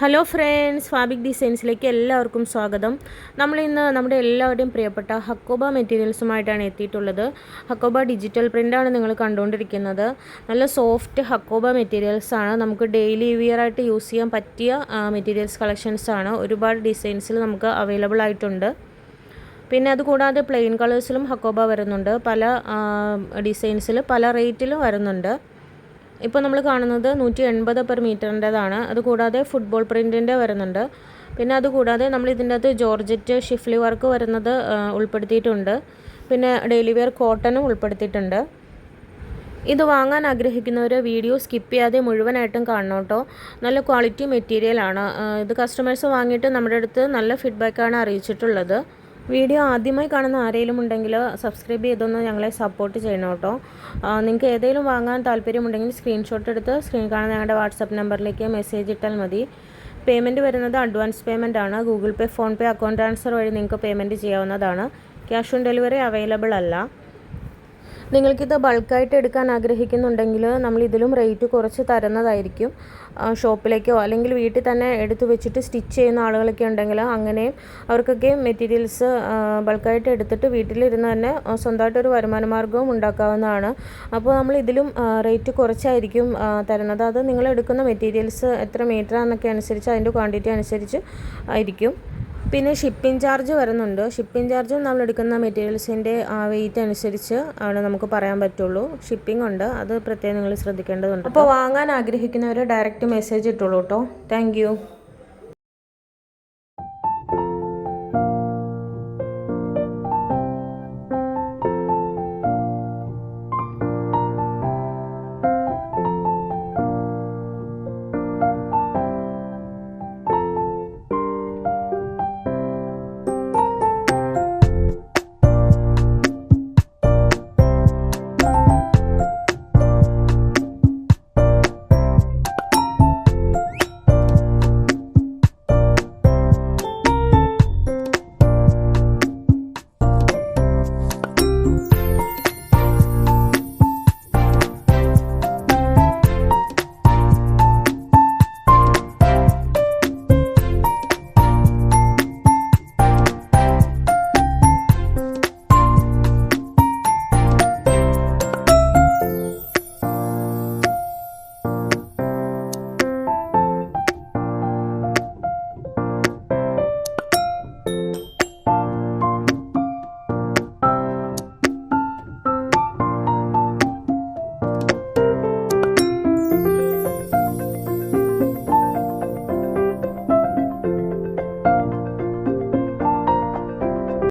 Hello friends ഫാബിക് ഡിസൈൻസിലേക്ക് എല്ലാവർക്കും സ്വാഗതം. നമ്മൾ ഇന്ന് നമ്മുടെ എല്ലാവരുടെയും പ്രിയപ്പെട്ട ഹക്കോബ മെറ്റീരിയൽസുമായിട്ടാണ് എത്തിയിട്ടുള്ളത്. ഹക്കോബ ഡിജിറ്റൽ പ്രിന്റാണ് നിങ്ങൾ കണ്ടുകൊണ്ടിരിക്കുന്നത്. നല്ല സോഫ്റ്റ് ഹക്കോബ മെറ്റീരിയൽസാണ് നമുക്ക് ഡെയിലി വിയർ ആയിട്ട് യൂസ് ചെയ്യാൻ പറ്റിയ മെറ്റീരിയൽസ് കളക്ഷൻസാണ് ഒരുപാട് ഡിസൈൻസിൽ നമുക്ക് അവൈലബിൾ ആയിട്ടുണ്ട്. പിന്നെ അതുകൂടാതെ പ്ലെയിൻ കളേഴ്സിലും ഹക്കോബ വരുന്നുണ്ട്. പല ഡിസൈൻസിൽ പല റേറ്റിലും വരുന്നുണ്ട്. ഇപ്പോൾ നമ്മൾ കാണുന്നത് നൂറ്റി എൺപത് പെർ മീറ്ററിന്റെതാണ് അതുകൂടാതെ ഫുട്ബോൾ പ്രിന്റിന്റെ വരുന്നുണ്ട്. പിന്നെ അതുകൂടാതെ നമ്മൾ ഇതിന്റെ അകത്ത് ജോർജറ്റ് ഷിഫ്ലി വർക്ക് വരുന്നത് ഉൾപ്പെടുത്തിയിട്ടുണ്ട്. പിന്നെ ഡെയിലി വെയർ കോട്ടനും ഉൾപ്പെടുത്തിയിട്ടുണ്ട്. ഇത് വാങ്ങാൻ ആഗ്രഹിക്കുന്നവർ വീഡിയോ സ്കിപ്പ് ചെയ്യാതെ മുഴുവനായിട്ടും കാണണം കേട്ടോ നല്ല ക്വാളിറ്റി മെറ്റീരിയലാണ് ഇത് കസ്റ്റമേഴ്സ് വാങ്ങിയിട്ട് നമ്മുടെ അടുത്ത് നല്ല ഫീഡ്ബാക്കാണ് അറിയിച്ചിട്ടുള്ളത്. വീഡിയോ ആദ്യമായി കാണുന്ന ആരെങ്കിലും ഉണ്ടെങ്കിൽ സബ്സ്ക്രൈബ് ചെയ്തൊന്ന് ഞങ്ങളെ സപ്പോർട്ട് ചെയ്യണം കേട്ടോ. നിങ്ങൾക്ക് ഏതെങ്കിലും വാങ്ങാൻ താല്പര്യമുണ്ടെങ്കിൽ സ്ക്രീൻഷോട്ട് എടുത്ത് സ്ക്രീൻ കാണുന്ന ഞങ്ങളുടെ വാട്സപ്പ് നമ്പറിലേക്ക് മെസ്സേജ് ഇട്ടാൽ മതി. പേയ്മെന്റ് വരുന്നത് അഡ്വാൻസ് പേയ്മെന്റ് ആണ്. Google Pay PhonePe account transfer വഴി നിങ്ങൾക്ക് പേയ്മെന്റ് ചെയ്യാവുന്നതാണ്. ക്യാഷ് ഓൺ ഡെലിവറി അവൈലബിൾ അല്ല. നിങ്ങൾക്കിത് ബൾക്കായിട്ട് എടുക്കാൻ ആഗ്രഹിക്കുന്നുണ്ടെങ്കിൽ നമ്മൾ ഇതിലും റേറ്റ് കുറച്ച് തരുന്നതായിരിക്കും. ഷോപ്പിലേക്കോ അല്ലെങ്കിൽ വീട്ടിൽ തന്നെ എടുത്തു വെച്ചിട്ട് സ്റ്റിച്ച് ചെയ്യുന്ന ആളുകളൊക്കെ ഉണ്ടെങ്കിൽ അങ്ങനെയും അവർക്കൊക്കെ മെറ്റീരിയൽസ് ബൾക്കായിട്ട് എടുത്തിട്ട് വീട്ടിലിരുന്ന് തന്നെ സ്വന്തമായിട്ടൊരു വരുമാന മാർഗവും ഉണ്ടാക്കാവുന്നതാണ്. അപ്പോൾ നമ്മൾ ഇതിലും റേറ്റ് കുറച്ചായിരിക്കും തരുന്നത്. അത് നിങ്ങൾ എടുക്കുന്ന മെറ്റീരിയൽസ് എത്ര മീറ്റർ എന്നൊക്കെ അനുസരിച്ച് അതിന്റെ ക്വാണ്ടിറ്റി അനുസരിച്ച് ആയിരിക്കും. പിന്നെ ഷിപ്പിംഗ് ചാർജ് വരുന്നുണ്ട്. ഷിപ്പിംഗ് ചാർജും നമ്മൾ എടുക്കുന്ന മെറ്റീരിയൽസിന്റെ വെയിറ്റ് അനുസരിച്ച് ആണ് നമുക്ക് പറയാൻ പറ്റുള്ളൂ. ഷിപ്പിംഗ് ഉണ്ട്. അത് പ്രത്യേകം നിങ്ങൾ ശ്രദ്ധിക്കേണ്ടതുണ്ട്. അപ്പോൾ വാങ്ങാൻ ആഗ്രഹിക്കുന്നവർ ഡയറക്റ്റ് മെസ്സേജ് ഇട്ടുള്ളൂ കേട്ടോ താങ്ക്